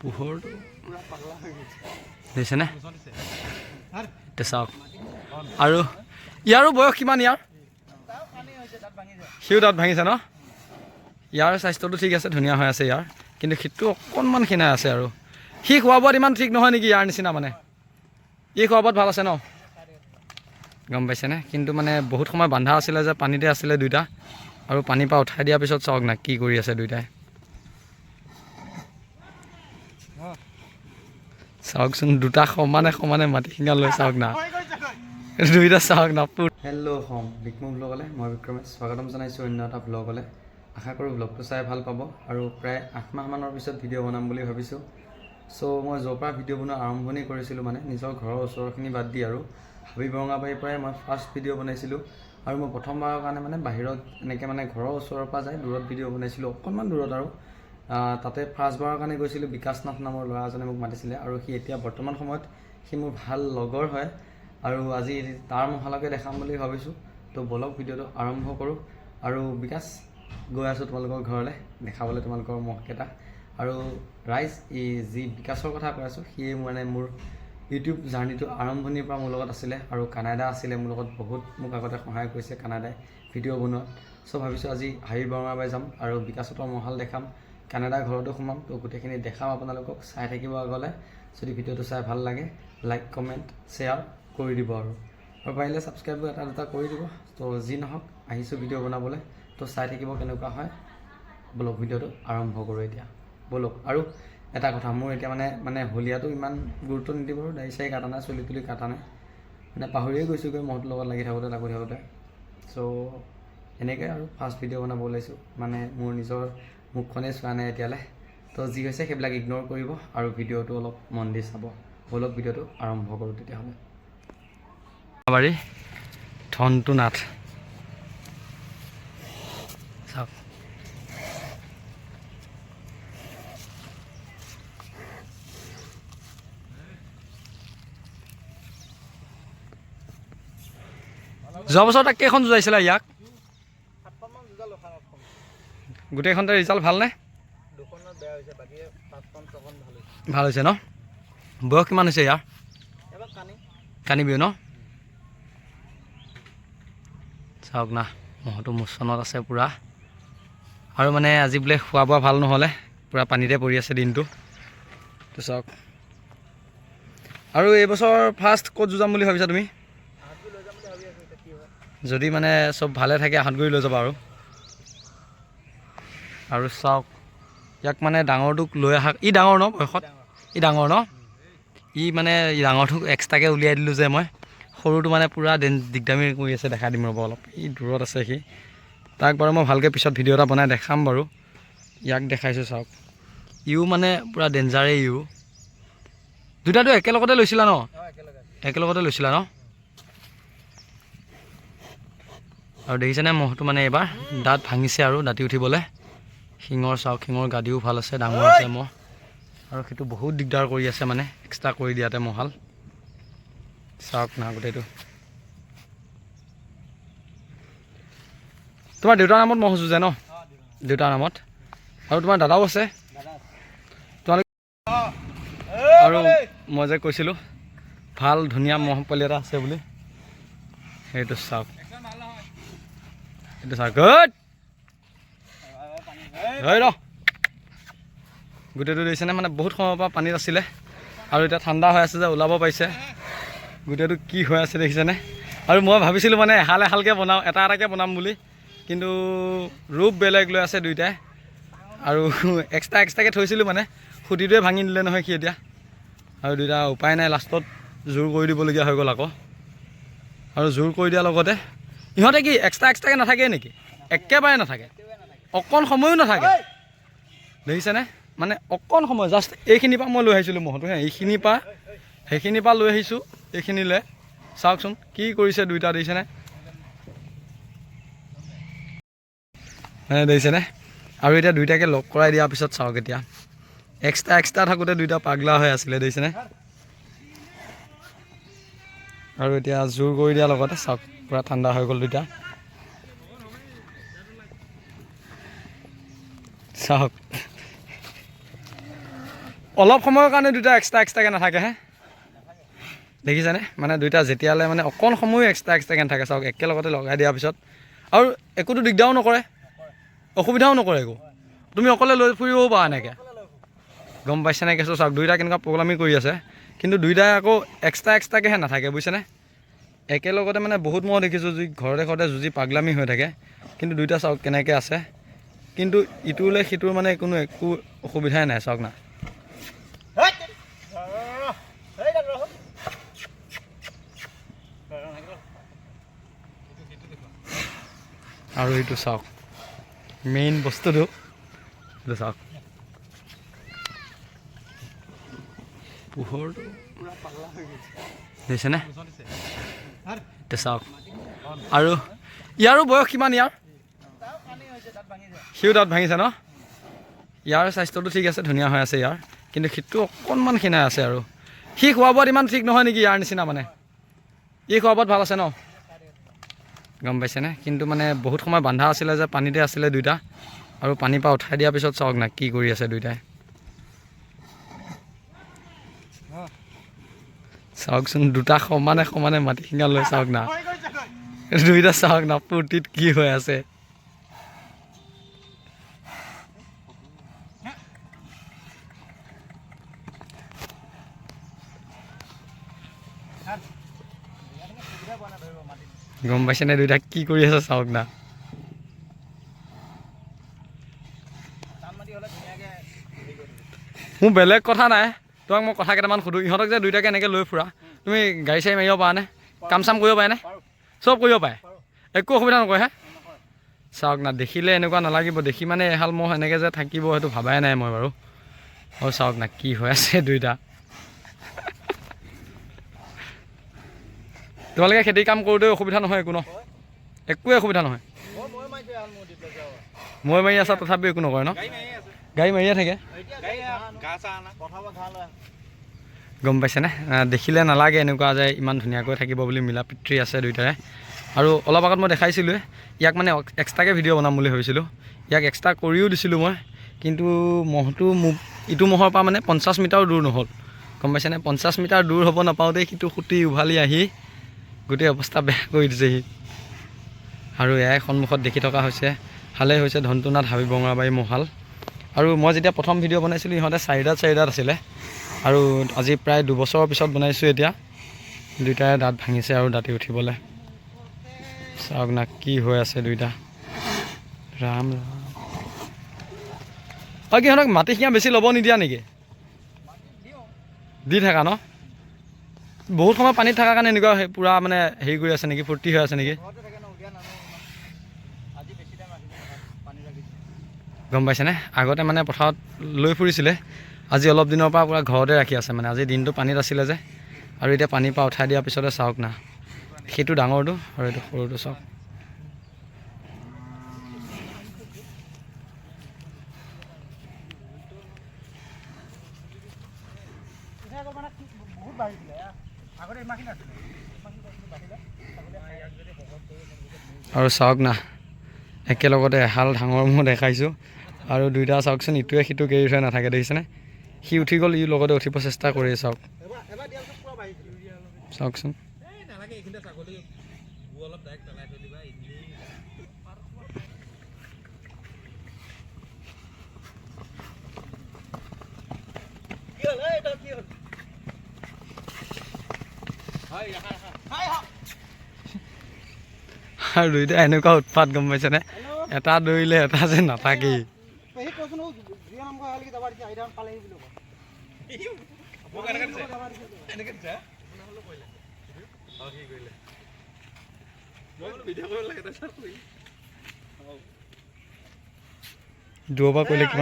পোহৰটো। এতিয়া চাওক। আৰু ইয়াৰো বয়স কিমান ইয়াৰ? সিও দাঁত ভাঙিছে ন? ইয়াৰ স্বাস্থ্যটো ঠিক আছে ধুনীয়া হৈ আছে ইয়াৰ। কিন্তু সিটো অকণমান ক্ষীণাই আছে আৰু। সি খোৱা বোৱাত ইমান ঠিক নহয় নেকি ইয়াৰ নিচিনা মানে? ই খোৱা বোৱাত ভাল আছে ন? গম পাইছেনে? কিন্তু মানে বহুত সময় বান্ধা আছিলে যে পানীতে আছিলে দুইটা। আৰু পানীৰ পৰা উঠাই দিয়াৰ পিছত চাওক না কি কৰি আছে দুইটাই। চাওকচোন দুটা সমানে সমানে মাটি শিঙা লৈ চাওক না। দুইটা চাওক না হেল্ল' হোম বিক্মু ব্লগলৈ মই বিক্ৰমে স্বাগতম জনাইছোঁ অন্য এটা ব্লগলৈ। আশা কৰোঁ ব্লগটো চাই ভাল পাব আৰু প্ৰায় আঠ মাহমানৰ পিছত ভিডিঅ' বনাম বুলি ভাবিছোঁ। চ' মই য'ৰ পৰা ভিডিঅ' বনোৱা আৰম্ভণি কৰিছিলোঁ মানে নিজৰ ঘৰৰ ওচৰৰখিনি বাদ দি আৰু হাবি বৰঙাবাৰীৰ পৰাই মই ফাৰ্ষ্ট ভিডিঅ' বনাইছিলোঁ। আৰু মই প্ৰথমবাৰৰ কাৰণে মানে বাহিৰত এনেকৈ মানে ঘৰৰ ওচৰৰ পৰা যাই দূৰত ভিডিঅ' বনাইছিলোঁ অকণমান দূৰত আৰু। তাতে ফাৰ্ষ্টবাৰৰ কাৰণে গৈছিলোঁ বিকাশ নাথ নামৰ ল'ৰা এজনে মোক মাতিছিলে আৰু সি এতিয়া বৰ্তমান সময়ত সি মোৰ ভাল লগৰ হয় আৰু আজি তাৰ মহালকে দেখাম বুলি ভাবিছোঁ। তো বলক ভিডিঅ'টো আৰম্ভ কৰোঁ। আৰু বিকাশ গৈ আছোঁ তোমালোকৰ ঘৰলৈ দেখাবলৈ তোমালোকৰ মহকেইটা আৰু ৰাইজ এই যি বিকাশৰ কথা কৈ আছোঁ সিয়ে মানে মোৰ ইউটিউব জাৰ্ণিটো আৰম্ভণিৰ পৰা মোৰ লগত আছিলে আৰু কানাডা আছিলে মোৰ লগত বহুত মোক আগতে সহায় কৰিছে কানাডাই ভিডিঅ' বনোৱাত। চ' ভাবিছোঁ আজি হাবি বৰঙাবাই যাম আৰু বিকাশতৰ মহাল দেখাম। কানাডা ঘৰতো সোমাম, তো গোটেইখিনি দেখাম আপোনালোকক, চাই থাকিব আগলৈ। যদি ভিডিঅ'টো চাই ভালো লাগে লাইক কমেণ্ট শ্বেয়াৰ কৰি দিব আৰু। আৰু পাৰিলে ছাবস্ক্ৰাইবো এটা দুটা কৰি দিব। তো যি নহওক, আহিছোঁ ভিডিঅ' বনাবলৈ। তো চাই থাকিব কেনেকুৱা হয়। বলক, ভিডিঅ'টো আৰম্ভ কৰোঁ এতিয়া। বলক, আৰু এটা কথা, মোৰ এতিয়া মানে মানে হলীয়াটো ইমান গুৰুত্ব নিদিব বাৰু দাড়ি চাৰি কাটা নাই, চুলি তুলি কাটা নাই। মানে পাহৰিয়ে গৈছোঁগৈ মহটোৰ লগত লাগি থাকোঁতে লাগি থাকোঁতে। চ' এনেকৈ আৰু ফাৰ্ষ্ট ভিডিঅ' বনাব ওলাইছোঁ। মানে মোৰ নিজৰ মুখখনেই চোৱা নাই এতিয়ালৈ। তো যি হৈছে সেইবিলাক ইগন'ৰ কৰিব আৰু ভিডিঅ'টো অলপ মন দি চাব। বলক ভিডিঅ'টো আৰম্ভ কৰোঁ তেতিয়াহ'লে। বাৰী ধনটো নাথ। চাওক। যোৱা বছৰ তাক কেইখন যুঁজাইছিলা ইয়াক? গোটেইখনতে ৰিজাল্ট ভালনে? ভাল হৈছে। ভাল হৈছে ন? বয়স কিমান হৈছে ইয়াৰ? কানি। কানিবিও ন? চাওক না মহটো মোচনত আছে পূৰা। আৰু মানে আজি বোলে খোৱা বোৱা ভাল নহ'লে পূৰা পানীতে পৰি আছে দিনটো। তো চাওক। আৰু এইবছৰ ফাৰ্ষ্ট ক'ত যুঁজাম বুলি ভাবিছা তুমি? যদি মানে চব ভালে থাকে আহঁতগুৰি লৈ যাবা আৰু। আৰু চাওক ইয়াক মানে ডাঙৰটোক লৈ অহা ই ডাঙৰ ন বয়সত? ই ডাঙৰ ন? ই মানে ডাঙৰটোক এক্সট্ৰাকৈ উলিয়াই দিলোঁ যে মই। সৰুটো মানে পূৰা দেন দিগদামী কৰি আছে দেখাই দিম ৰ'ব অলপ। ই দূৰত আছে সি। তাক বাৰু মই ভালকৈ পিছত ভিডিঅ' এটা বনাই দেখাম বাৰু। ইয়াক দেখাইছোঁ চাওক। ইও মানে পূৰা ডেঞ্জাৰেই ইও। দুটাটো একেলগতে লৈছিলা ন? একেলগতে লৈছিলা ন? আৰু দেখিছেনে মহটো মানে এইবাৰ দাঁত ভাঙিছে আৰু দাঁতি উঠিবলৈ। শিঙৰ চাওক শিঙৰ গাদিও ভাল আছে ডাঙৰ আছে মহ। আৰু সেইটো বহুত দিগদাৰ কৰি আছে মানে এক্সট্ৰা কৰি দিয়াতে মহাল। চাওক না গোটেইটো। তোমাৰ দেউতাৰ নামত মহ যুঁজে ন? দেউতাৰ নামত। আৰু তোমাৰ দাদাও আছে। তোমালোক আৰু মই যে কৈছিলোঁ ভাল ধুনীয়া মহ পোৱালি এটা আছে বুলি। সেইটো চাওক। সেইটো চাওক। গুড হয় ৰ। গোটেইটো দেখিছেনে মানে বহুত সময়ৰ পৰা পানীত আছিলে। আৰু এতিয়া ঠাণ্ডা হৈ আছে যে ওলাব পাৰিছে। গোটেইটো কি হৈ আছে দেখিছেনে? আৰু মই ভাবিছিলোঁ মানে এহাল এহালকৈ বনাওঁ এটা এটাকৈ বনাম বুলি। কিন্তু ৰূপ বেলেগ লৈ আছে দুইটাই। আৰু এক্সট্ৰা এক্সট্ৰাকৈ থৈছিলোঁ মানে। খুঁটিটোৱে ভাঙি দিলে নহয় সি এতিয়া। আৰু দুইটা উপায় নাই লাষ্টত জোৰ কৰি দিবলগীয়া হৈ গ'ল আকৌ। আৰু জোৰ কৰি দিয়াৰ লগতে ইহঁতে কি এক্সট্ৰা এক্সট্ৰাকৈ নাথাকে নেকি? একেবাৰে নাথাকে। অকণ সময়ো নাথাকে। দেখিছেনে? মানে অকণ সময় জাষ্ট এইখিনিৰ পৰা মই লৈ আহিছিলোঁ মহটো হে এইখিনিৰ পৰা সেইখিনিৰ পৰা লৈ আহিছোঁ এইখিনিলৈ। চাওকচোন কি কৰিছে দুইটা দেখিছেনে? মানে দেখিছেনে? আৰু এতিয়া দুইটাকে লগ কৰাই দিয়াৰ পিছত চাওক এতিয়া। এক্সট্ৰা এক্সট্ৰা থাকোঁতে দুইটা পাগলা হৈ আছিলে দেখিছেনে? আৰু এতিয়া জোৰ কৰি দিয়াৰ লগতে চাওক পূৰা ঠাণ্ডা হৈ গ'ল দুইটা। চাওক। অলপ সময়ৰ কাৰণে দুটা এক্সট্ৰা এক্সট্ৰাকৈ নাথাকে হে। দেখিছেনে? মানে দুইটা যেতিয়ালৈ মানে অকণ সময়ো এক্সট্ৰা এক্সট্ৰাকৈ নাথাকে। চাওক একেলগতে লগাই দিয়াৰ পিছত। আৰু একোতো দিগদাৰো নকৰে। অসুবিধাও নকৰে একো। তুমি অকলে লৈ ফুৰিবও পাৰা এনেকৈ। গম পাইছেনে কেঁচু? চাওক দুইটা কেনেকুৱা প্ৰগ্ৰামি কৰি আছে। কিন্তু দুইটাই আকৌ এক্সট্ৰা এক্সট্ৰাকৈহে নাথাকে বুজিছেনে? একেলগতে মানে বহুত মই দেখিছোঁ যি ঘৰতে ঘৰতে যুঁজি পাগলামি হৈ থাকে। কিন্তু দুইটা চাওক কেনেকৈ আছে। কিন্তু ইটোলৈ সিটোৰ মানে কোনো একো অসুবিধাই নাই চাওক না। আৰু এইটো চাওক মেইন বস্তুটো এইটো চাওক। পোহৰটো দেখিছেনে? এতিয়া চাওক। আৰু ইয়াৰো বয়স কিমান ইয়াৰ? সিও দাঁত ভাঙিছে ন? ইয়াৰ স্বাস্থ্যটো ঠিক আছে, ধুনীয়া হৈ আছে ইয়াৰ। কিন্তু সিটো অকণমান ক্ষীণাই আছে আৰু। সি খোৱা বোৱাত ইমান ঠিক নহয় নেকি ইয়াৰ নিচিনা মানে? ই খোৱা বোৱাত ভালো আছে ন? গম পাইছেনে? কিন্তু মানে বহুত সময় বান্ধা আছিলে যে, পানীতে আছিলে দুইটা। আৰু পানীৰ পৰা উঠাই দিয়াৰ পিছত চাওক না কি কৰি আছে দুইটাই। চাওকচোন, দুটা সমানে সমানে মাটি শিঙা লৈ চাওক না। দুইটা চাওক না, ফূৰ্তিত কি হৈ আছে। গম পাইছেনে দুইটা? কি কৰি আছে চাওক না। মোৰ বেলেগ কথা নাই। তোমাক মই কথা কেইটামান সুধোঁ। ইহঁতক যে দুইটাকে এনেকৈ লৈ ফুৰা, তুমি গাড়ী চাড়ী মাৰিব পাৰানে কাম চাম কৰিব পাৰেনে চব কৰিব পাৰে একো অসুবিধা নকৰে হে। চাওক না, দেখিলে এনেকুৱা নালাগিব। দেখি মানে এহাল মহ এনেকৈ যে থাকিব, সেইটো ভাবাই নাই মই বাৰু। আৰু চাওক না, কি হৈ আছে দুইটা। তোমালোকে খেতি কাম কৰোঁতে অসুবিধা নহয় একো ন? একোৱে অসুবিধা নহয়। মই মাৰি আছা তথাপিও একো নকৰে ন? গাড়ী মাৰিয়ে থাকে। গম পাইছেনে? দেখিলে নালাগে এনেকুৱা যে ইমান ধুনীয়াকৈ থাকিব বুলি মিলা পিতৃ আছে দুইটাৰে। আৰু অলপ আগত মই দেখাইছিলোঁৱে ইয়াক মানে এক্সট্ৰাকৈ ভিডিঅ' বনাম বুলি ভাবিছিলোঁ। ইয়াক এক্সট্ৰা কৰিও দিছিলোঁ মই কিন্তু মহটো মোক ইটো মহৰ পৰা মানে পঞ্চাছ মিটাৰো দূৰ নহ'ল। গম পাইছেনে? পঞ্চাছ মিটাৰ দূৰ হ'ব নাপাওঁতেই সিটো সুটি উভালি আহি গোটেই অৱস্থা বেয়া কৰি দিছেহি। আৰু এয়াই সন্মুখত দেখি থকা হৈছে ভালেই হৈছে ধনটোনাথ হাবি বঙৰাবাৰী মহাল। আৰু মই যেতিয়া প্ৰথম ভিডিঅ' বনাইছিলোঁ ইহঁতে চাৰিদাত চাৰিদাত আছিলে। আৰু আজি প্ৰায় দুবছৰৰ পিছত বনাইছোঁ এতিয়া। দুইটাৰে দাঁত ভাঙিছে আৰু দাঁতি উঠিবলৈ। চাওক না কি হৈ আছে দুইটা। ৰাম ৰাম। আৰু কি সিহঁতক মাটি শিঙা বেছি ল'ব নিদিয়া নেকি? দি থাকা ন? বহুত সময় পানীত থকাৰ কাৰণে এনেকুৱা পূৰা মানে হেৰি কৰি আছে নেকি, ফূৰ্তি হৈ আছে নেকি? গম পাইছেনে? আগতে মানে পথাৰত লৈ ফুৰিছিলে। আজি অলপ দিনৰ পৰা পূৰা ঘৰতে ৰাখি আছে মানে। আজি দিনটো পানীত আছিলে যে। আৰু এতিয়া পানীৰ পৰা উঠাই দিয়াৰ পিছতে চাওক না। সেইটো ডাঙৰটো আৰু এইটো সৰুটো চাওক। আৰু চাওক না একেলগতে এহাল ডাঙৰ ম'হ দেখাইছোঁ। আৰু দুইটা চাওকচোন ইটোৱে সিটোক এৰি থৈ নাথাকে দেখিছেনে? সি উঠি গ'ল ই লগতে উঠিব চেষ্টা কৰি চাওক। চাওকচোন। আৰু দুইটা এনেকুৱা উৎপাত গম পাইছেনে? এটা দৌৰিলে এটা যে নাথাকেই। দূৰৰ পৰা কৰিলে কিমান